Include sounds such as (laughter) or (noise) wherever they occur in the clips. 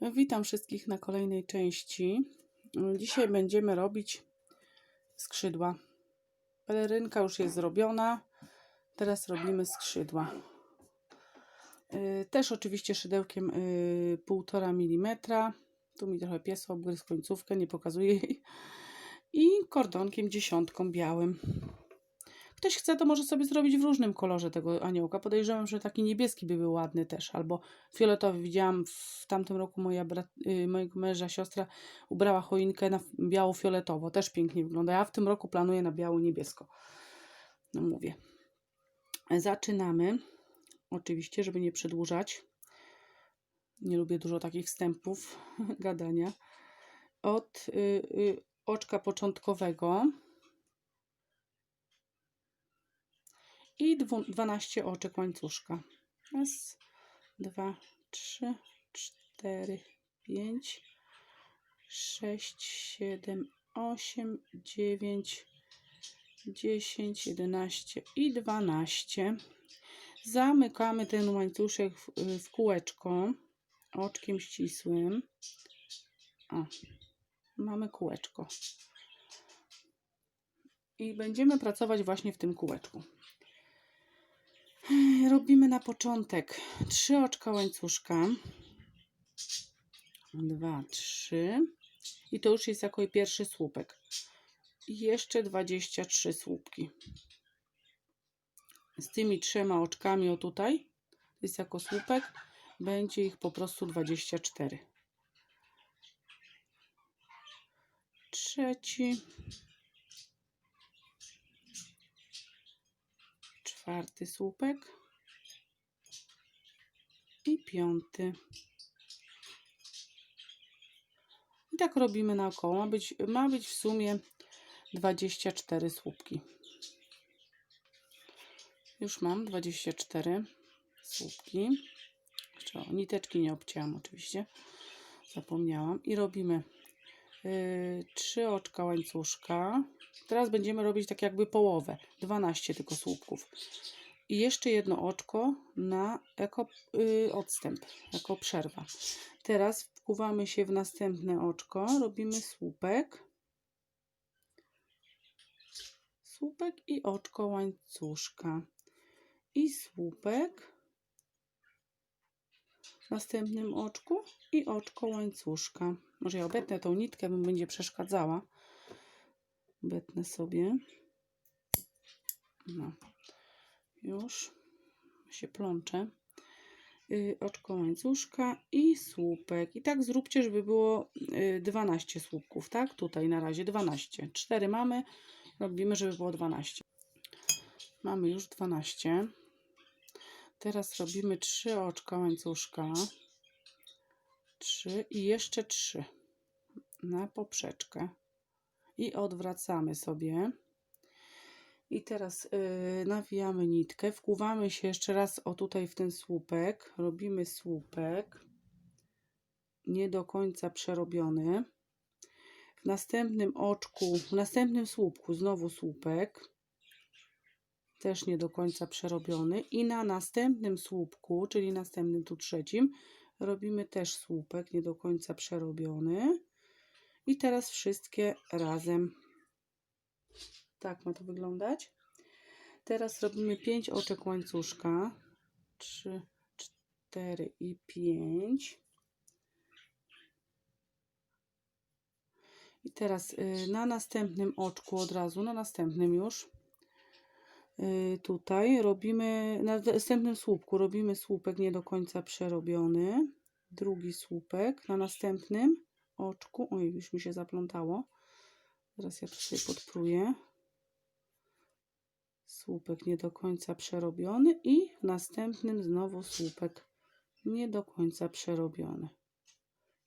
Witam wszystkich na kolejnej części. Dzisiaj będziemy robić skrzydła. Pelerynka już jest zrobiona. Teraz robimy skrzydła. Y, Też oczywiście szydełkiem y, 1,5 mm. Tu mi trochę pies obgryzł końcówkę, nie pokazuję jej. I kordonkiem dziesiątką białym. Ktoś chce, to może sobie zrobić w różnym kolorze tego aniołka. Podejrzewam, że taki niebieski by był ładny też, albo fioletowy. Widziałam w tamtym roku moja brat, y, mojego męża, siostra ubrała choinkę na biało-fioletowo. Też pięknie wygląda. Ja w tym roku planuję na biało-niebiesko. No mówię. Zaczynamy. Oczywiście, żeby nie przedłużać. Nie lubię dużo takich wstępów (laughs) gadania. Od y, y, oczka początkowego i dwu- 12 oczek łańcuszka. Raz, dwa, trzy, cztery, pięć, sześć, siedem, osiem, dziewięć, dziesięć, jedenaście i dwanaście. Zamykamy ten łańcuszek w, w kółeczko oczkiem ścisłym. O, mamy kółeczko. I będziemy pracować właśnie w tym kółeczku. Robimy na początek trzy oczka łańcuszka. Dwa, trzy. I to już jest jako pierwszy słupek. I jeszcze 23 słupki. Z tymi trzema oczkami o tutaj, to jest jako słupek, będzie ich po prostu 24. Trzeci. Czwarty słupek i piąty. I tak robimy naokoło. Ma być, ma być w sumie 24 słupki. Już mam 24 słupki. Jeszcze niteczki nie obcięłam oczywiście. Zapomniałam. I robimy trzy oczka łańcuszka. Teraz będziemy robić tak jakby połowę, 12 tylko słupków. I jeszcze jedno oczko na jako y, odstęp, jako przerwa. Teraz wkuwamy się w następne oczko, robimy słupek. Słupek i oczko łańcuszka. I słupek w następnym oczku i oczko łańcuszka. Może ja obetnę tą nitkę, bo będzie przeszkadzała. Betnę sobie. No. Już się plączę. Yy, oczko łańcuszka i słupek. I tak zróbcie, żeby było yy, 12 słupków, tak? Tutaj na razie 12. 4 mamy. Robimy, żeby było 12. Mamy już 12. Teraz robimy 3 oczka łańcuszka. 3 i jeszcze 3 na poprzeczkę i odwracamy sobie. I teraz yy, nawijamy nitkę, wkuwamy się jeszcze raz o tutaj w ten słupek, robimy słupek, nie do końca przerobiony. W następnym oczku, w następnym słupku znowu słupek, też nie do końca przerobiony. I na następnym słupku, czyli następnym tu trzecim, robimy też słupek nie do końca przerobiony. I teraz wszystkie razem. Tak ma to wyglądać. Teraz robimy 5 oczek łańcuszka. 3, 4 i 5. I teraz y, na następnym oczku od razu, na następnym już, tutaj robimy, na następnym słupku robimy słupek nie do końca przerobiony. Drugi słupek na następnym oczku. Oj, już mi się zaplątało. Teraz ja to sobie podpruję. Słupek nie do końca przerobiony i następnym znowu słupek nie do końca przerobiony.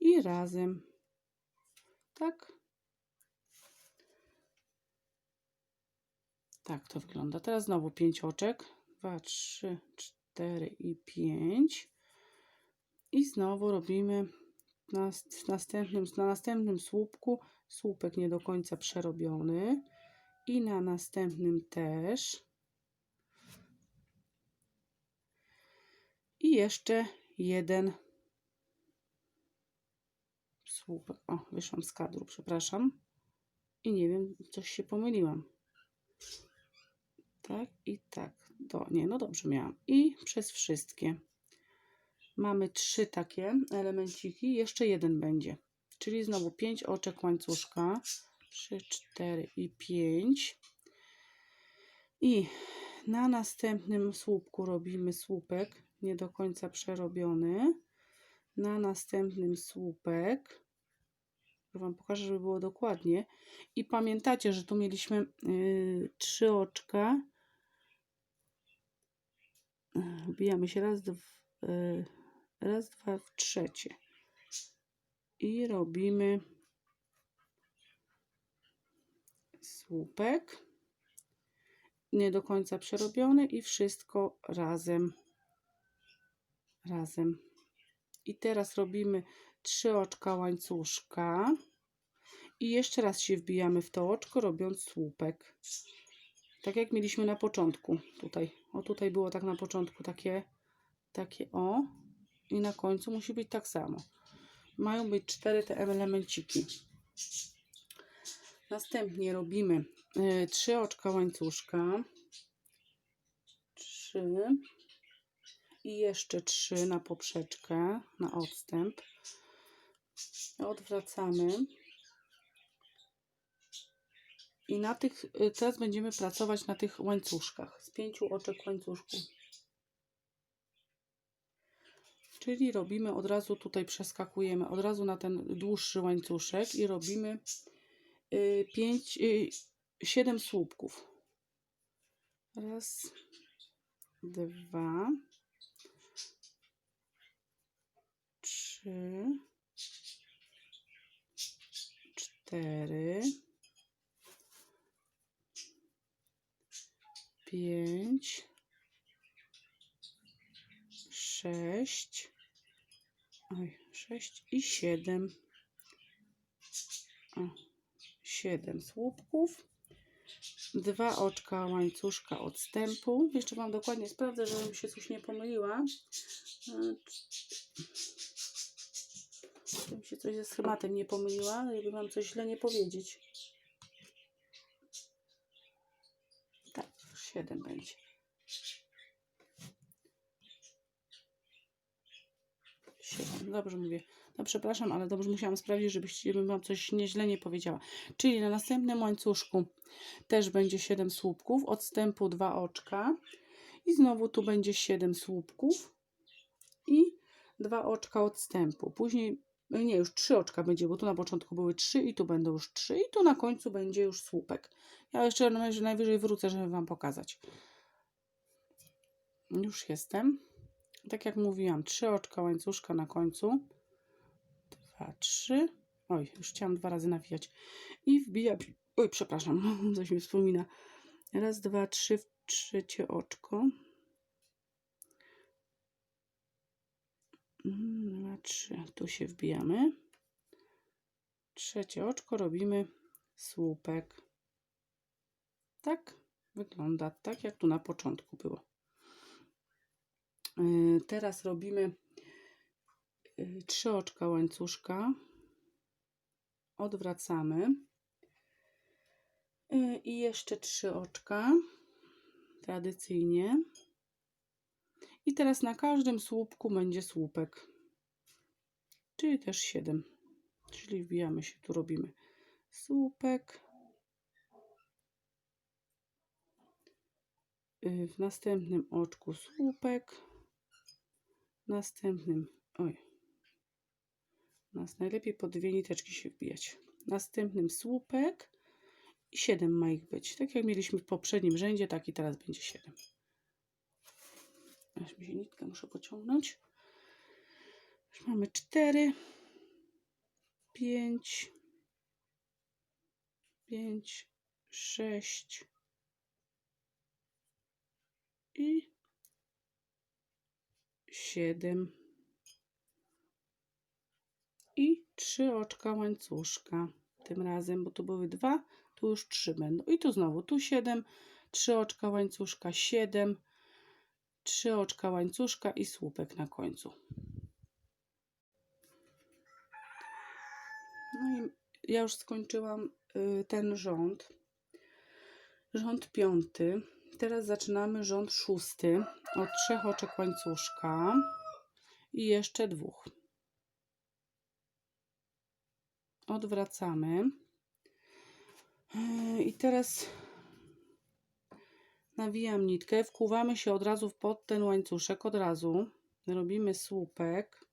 I razem. Tak. Tak to wygląda. Teraz znowu pięć oczek. Dwa, trzy, cztery i pięć. I znowu robimy na następnym, na następnym słupku słupek nie do końca przerobiony i na następnym też. I jeszcze jeden słupek. O, wyszłam z kadru, przepraszam. I nie wiem, coś się pomyliłam. Tak i tak. To nie, no dobrze miałam. I przez wszystkie. Mamy trzy takie elemenciki, jeszcze jeden będzie. Czyli znowu 5 oczek łańcuszka. 3, 4 i 5. I na następnym słupku robimy słupek nie do końca przerobiony. Na następnym słupek. Wam pokażę, żeby było dokładnie. I pamiętacie, że tu mieliśmy yy, trzy oczka. Wbijamy się raz, dwa, yy, raz, dwa, w trzecie. I robimy słupek. Nie do końca przerobiony i wszystko razem. Razem. I teraz robimy trzy oczka łańcuszka. I jeszcze raz się wbijamy w to oczko, robiąc słupek. Tak jak mieliśmy na początku. Tutaj. O, tutaj było tak na początku takie, takie o. I na końcu musi być tak samo. Mają być cztery te elemenciki. Następnie robimy y, trzy oczka łańcuszka. Trzy. I jeszcze trzy na poprzeczkę, na odstęp. Odwracamy. I na tych, y, teraz będziemy pracować na tych łańcuszkach. Z pięciu oczek łańcuszku. Czyli robimy od razu, tutaj przeskakujemy od razu na ten dłuższy łańcuszek i robimy 5, 7 słupków. Raz, dwa, trzy, cztery, pięć, sześć, oj, sześć i siedem. O, siedem słupków, dwa oczka łańcuszka odstępu. Jeszcze Wam dokładnie sprawdzę, żebym się coś nie pomyliła. Żebym się coś ze schematem nie pomyliła, żeby Wam coś źle nie powiedzieć. Tak, siedem będzie. Siedem, dobrze mówię. No przepraszam, ale dobrze musiałam sprawdzić, żebyście, żebym Wam coś nieźle nie powiedziała. Czyli na następnym łańcuszku też będzie 7 słupków, odstępu 2 oczka i znowu tu będzie 7 słupków i 2 oczka odstępu. Później, nie, już 3 oczka będzie, bo tu na początku były 3 i tu będą już 3 i tu na końcu będzie już słupek. Ja jeszcze najwyżej wrócę, żeby Wam pokazać. Już jestem. Tak jak mówiłam, 3 oczka łańcuszka na końcu dwa, trzy. Oj, już chciałam dwa razy nawijać. I wbijam. Oj, przepraszam, (laughs) coś mi wspomina. Raz, dwa, trzy, trzecie oczko. Mm, dwa, trzy. Tu się wbijamy. Trzecie oczko robimy słupek. Tak wygląda, tak jak tu na początku było. Yy, teraz robimy Y, trzy oczka łańcuszka, odwracamy y, i jeszcze trzy oczka, tradycyjnie. I teraz na każdym słupku będzie słupek, czyli też 7. Czyli wbijamy się, tu robimy słupek. Y, w następnym oczku słupek, w następnym, oj, nas najlepiej po dwie niteczki się wbijać. Następnym słupek i 7 ma ich być. Tak jak mieliśmy w poprzednim rzędzie, tak i teraz będzie 7. Aż mi się nitkę muszę pociągnąć. Już mamy 4, 5, 5, 6 i 7 i trzy oczka łańcuszka. Tym razem, bo tu były dwa, tu już trzy będą. I tu znowu, tu siedem, trzy oczka łańcuszka, siedem, trzy oczka łańcuszka i słupek na końcu. No i ja już skończyłam y, ten rząd. Rząd piąty. Teraz zaczynamy rząd szósty od trzech oczek łańcuszka i jeszcze dwóch. Odwracamy. Yy, I teraz nawijam nitkę, wkuwamy się od razu pod ten łańcuszek, od razu. Robimy słupek,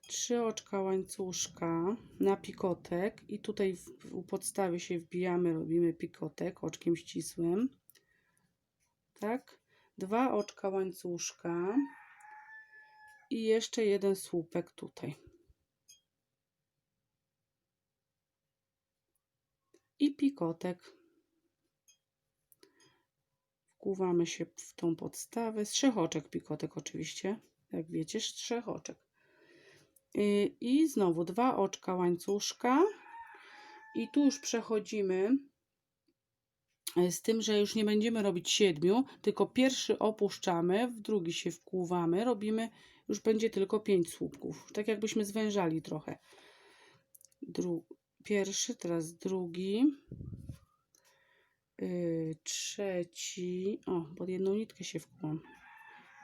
trzy oczka łańcuszka na pikotek. I tutaj w, u podstawy się wbijamy, robimy pikotek oczkiem ścisłym, tak, dwa oczka łańcuszka. I jeszcze jeden słupek tutaj. I pikotek. Wkuwamy się w tą podstawę. Trzech oczek pikotek oczywiście. Jak wiecie, trzech oczek. Y, I znowu dwa oczka łańcuszka. I tu już przechodzimy y, z tym, że już nie będziemy robić siedmiu, tylko pierwszy opuszczamy, w drugi się wkłuwamy, robimy, już będzie tylko pięć słupków. Tak jakbyśmy zwężali trochę. Dru pierwszy, teraz drugi, yy, trzeci, o, pod jedną nitkę się wkłam,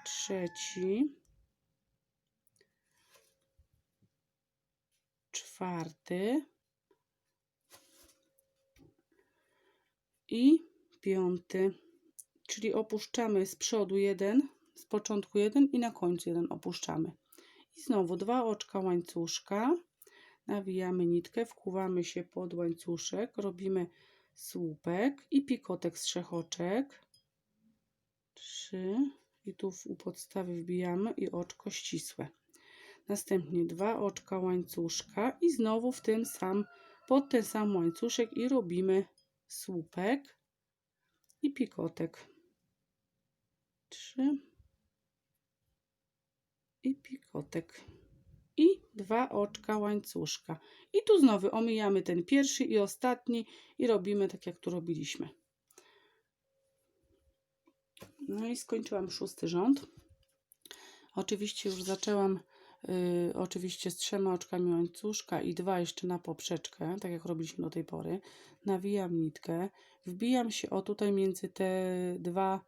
trzeci, czwarty. I piąty, czyli opuszczamy z przodu jeden, z początku jeden i na końcu jeden opuszczamy. I znowu dwa oczka łańcuszka, nawijamy nitkę, wkuwamy się pod łańcuszek, robimy słupek i pikotek z trzech oczek. Trzy i tu u podstawy wbijamy i oczko ścisłe. Następnie dwa oczka łańcuszka i znowu w tym sam, pod ten sam łańcuszek i robimy słupek i pikotek. Trzy i pikotek dwa oczka łańcuszka. I tu znowu omijamy ten pierwszy i ostatni i robimy tak jak tu robiliśmy. No i skończyłam szósty rząd. Oczywiście już zaczęłam y, oczywiście z trzema oczkami łańcuszka i dwa jeszcze na poprzeczkę, tak jak robiliśmy do tej pory. Nawijam nitkę, wbijam się o tutaj między te dwa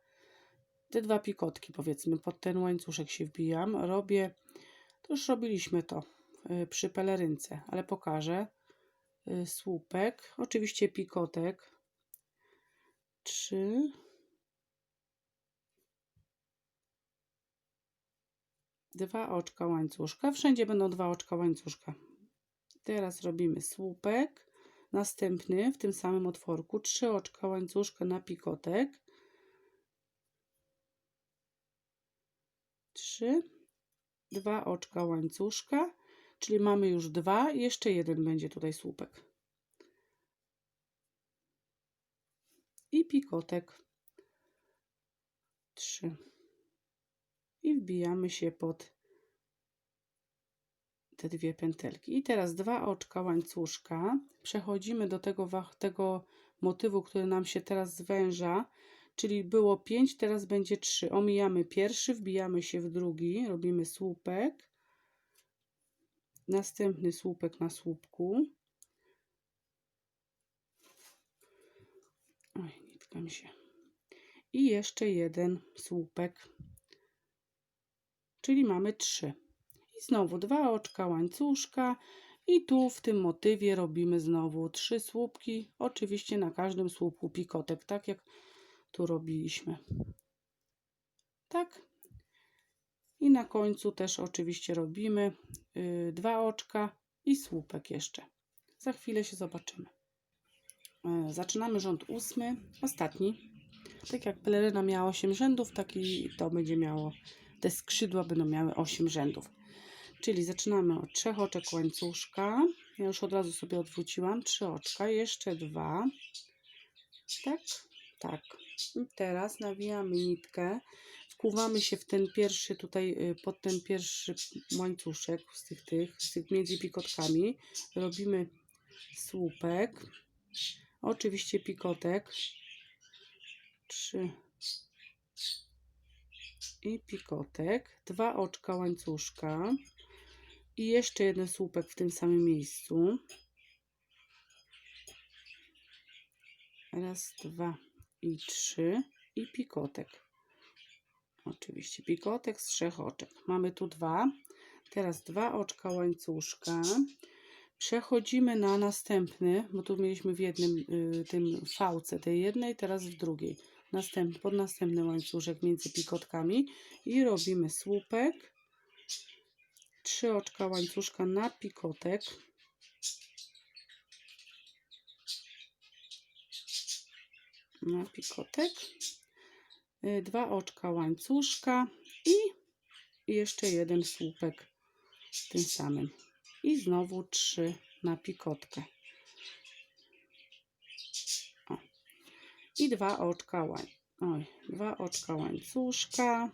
te dwa pikotki powiedzmy, pod ten łańcuszek się wbijam, robię to już robiliśmy to przy pelerynce, ale pokażę. Y, słupek, oczywiście pikotek. Trzy. Dwa oczka łańcuszka. Wszędzie będą dwa oczka łańcuszka. Teraz robimy słupek. Następny w tym samym otworku. Trzy oczka łańcuszka na pikotek. Trzy dwa oczka łańcuszka, czyli mamy już dwa, jeszcze jeden będzie tutaj słupek. I pikotek. Trzy. I wbijamy się pod te dwie pętelki. I teraz dwa oczka łańcuszka. Przechodzimy do tego, tego motywu, który nam się teraz zwęża czyli było 5, teraz będzie 3. Omijamy pierwszy, wbijamy się w drugi, robimy słupek, następny słupek na słupku. Oj, nitka mi się. I jeszcze jeden słupek, czyli mamy 3. I znowu dwa oczka łańcuszka i tu w tym motywie robimy znowu trzy słupki, oczywiście na każdym słupku pikotek, tak jak tu robiliśmy. Tak. I na końcu też oczywiście robimy yy, dwa oczka i słupek jeszcze. Za chwilę się zobaczymy. Yy, zaczynamy rząd ósmy, ostatni. Tak jak peleryna miała 8 rzędów, tak i to będzie miało, te skrzydła będą miały 8 rzędów. Czyli zaczynamy od trzech oczek łańcuszka. Ja już od razu sobie odwróciłam trzy oczka, jeszcze dwa. Tak, tak. Teraz nawijamy nitkę, wkuwamy się w ten pierwszy tutaj, y, pod ten pierwszy łańcuszek z tych, tych, z tych między pikotkami. Robimy słupek, oczywiście pikotek, trzy. I pikotek, dwa oczka łańcuszka. I jeszcze jeden słupek w tym samym miejscu. Raz, dwa i trzy. I pikotek. Oczywiście pikotek z trzech oczek. Mamy tu dwa. Teraz dwa oczka łańcuszka. Przechodzimy na następny, bo tu mieliśmy w jednym y, tym fałce tej jednej, teraz w drugiej. Pod następny łańcuszek między pikotkami i robimy słupek. Trzy oczka łańcuszka na pikotek. Na pikotek. Y, Dwa oczka łańcuszka i jeszcze jeden słupek tym samym. I znowu trzy na pikotkę. O. I dwa oczka łań. Oj, dwa oczka łańcuszka.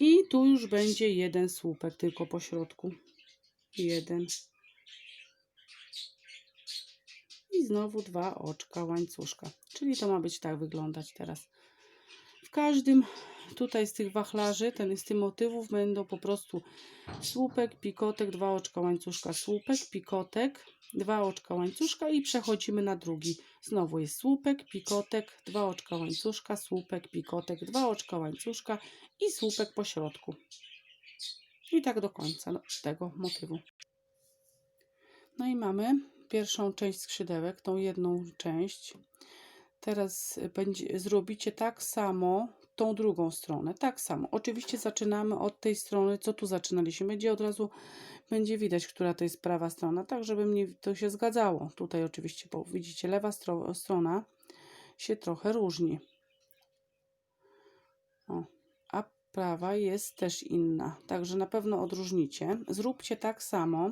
I tu już będzie jeden słupek tylko po środku. Jeden. I znowu dwa oczka łańcuszka. Czyli to ma być tak wyglądać teraz. W każdym tutaj z tych wachlarzy, ten z tych motywów będą po prostu słupek, pikotek, dwa oczka łańcuszka, słupek, pikotek, dwa oczka łańcuszka i przechodzimy na drugi. Znowu jest słupek, pikotek, dwa oczka łańcuszka, słupek, pikotek, dwa oczka łańcuszka i słupek po środku. I tak do końca no, tego motywu. No i mamy pierwszą część skrzydełek, tą jedną część. Teraz będzie, zrobicie tak samo tą drugą stronę. Tak samo. Oczywiście zaczynamy od tej strony, co tu zaczynaliśmy. Będzie od razu będzie widać, która to jest prawa strona, tak żeby mnie to się zgadzało. Tutaj oczywiście, bo widzicie, lewa stro strona się trochę różni. O, a prawa jest też inna, także na pewno odróżnicie. Zróbcie tak samo.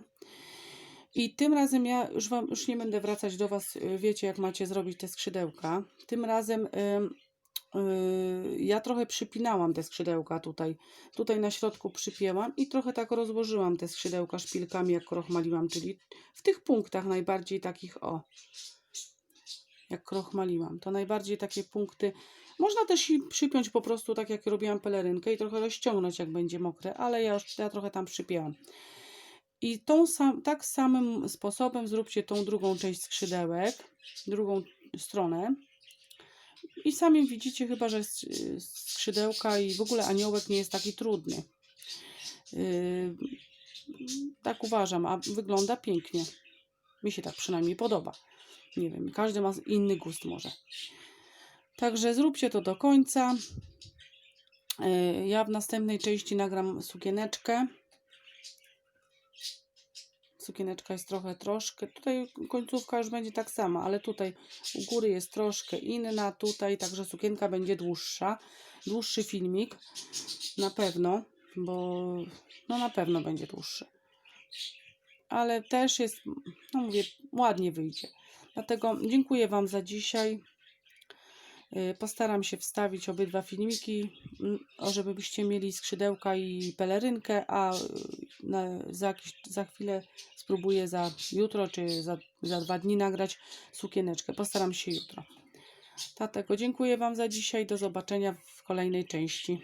I tym razem ja już wam już nie będę wracać do was, y, wiecie jak macie zrobić te skrzydełka. Tym razem y, y, ja trochę przypinałam te skrzydełka tutaj. Tutaj na środku przypięłam i trochę tak rozłożyłam te skrzydełka szpilkami jak krochmaliłam, czyli w tych punktach najbardziej takich o. Jak krochmaliłam. To najbardziej takie punkty. Można też i przypiąć po prostu tak jak robiłam pelerynkę i trochę rozciągnąć jak będzie mokre, ale ja już ja trochę tam przypięłam. I tą sam, tak samym sposobem zróbcie tą drugą część skrzydełek, drugą stronę. I sami widzicie chyba, że skrzydełka i w ogóle aniołek nie jest taki trudny. Yy, tak uważam, a wygląda pięknie. Mi się tak przynajmniej podoba. Nie wiem, każdy ma inny gust może. Także zróbcie to do końca. Yy, Ja w następnej części nagram sukieneczkę sukieneczka jest trochę, troszkę. Tutaj końcówka już będzie tak sama, ale tutaj u góry jest troszkę inna. Tutaj także sukienka będzie dłuższa. Dłuższy filmik. Na pewno, bo no na pewno będzie dłuższy. Ale też jest, no mówię, ładnie wyjdzie. Dlatego dziękuję Wam za dzisiaj. Y, Postaram się wstawić obydwa filmiki, mm, żebyście mieli skrzydełka i pelerynkę, a y, na, za, jakiś, za chwilę spróbuję za jutro czy za, za dwa dni nagrać sukieneczkę. Postaram się jutro. Dlatego dziękuję Wam za dzisiaj. Do zobaczenia w kolejnej części.